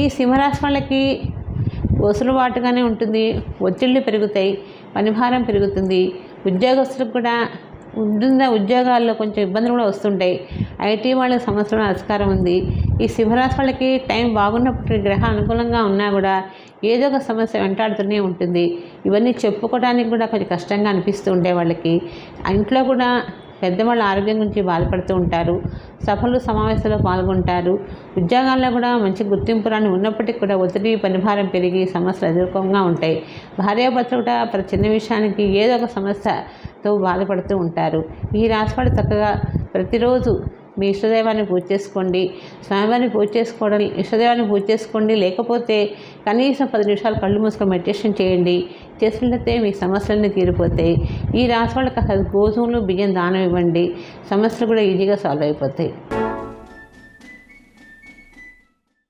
ఈ సింహరాశి వాళ్ళకి వసులుబాటుగానే ఉంటుంది ఒత్తిళ్ళు పెరుగుతాయి పనిభారం పెరుగుతుంది. ఉద్యోగస్తులకు కూడా ఉంటుందా ఉద్యోగాల్లో కొంచెం ఇబ్బందులు కూడా వస్తుంటాయి. ఐటీ వాళ్ళకి సమస్యలు ఆస్కారం ఉంది. ఈ సింహరాశి వాళ్ళకి టైం బాగున్నప్పుడు గ్రహ అనుకూలంగా ఉన్నా కూడా ఏదో ఒక సమస్య వెంటాడుతూనే ఉంటుంది. ఇవన్నీ చెప్పుకోవడానికి కూడా కొంచెం కష్టంగా అనిపిస్తూ ఉండే వాళ్ళకి. ఇంట్లో కూడా పెద్దవాళ్ళ ఆరోగ్యం గురించి బాధపడుతూ ఉంటారు. సభలు సమావేశాల్లో పాల్గొంటారు. ఉద్యోగాల్లో కూడా మంచి గుర్తింపు రాని ఉన్నప్పటికీ కూడా ఒత్తిడి పనిభారం పెరిగి సమస్యలు ఎదుర్కొంగా ఉంటాయి. భార్యాభర్తలు కూడా ప్రతి చిన్న విషయానికి ఏదో ఒక సమస్యతో బాధపడుతూ ఉంటారు. ఈ రాశివాడు చక్కగా ప్రతిరోజు మీ ఇష్టదైవాన్ని పూజ చేసుకోండి. స్వామివారిని పూజ చేసుకోవడం ఇష్టదైవాన్ని పూజ చేసుకోండి. లేకపోతే కనీసం పది నిమిషాలు కళ్ళు మూసుకొని మెడిటేషన్ చేయండి. చేసినట్లయితే మీ సమస్యలన్నీ తీరిపోతాయి. ఈ రాసి వాళ్ళకి అసలు గోధుమలు బియ్యం దానం ఇవ్వండి. సమస్యలు కూడా ఈజీగా సాల్వ్ అయిపోతాయి.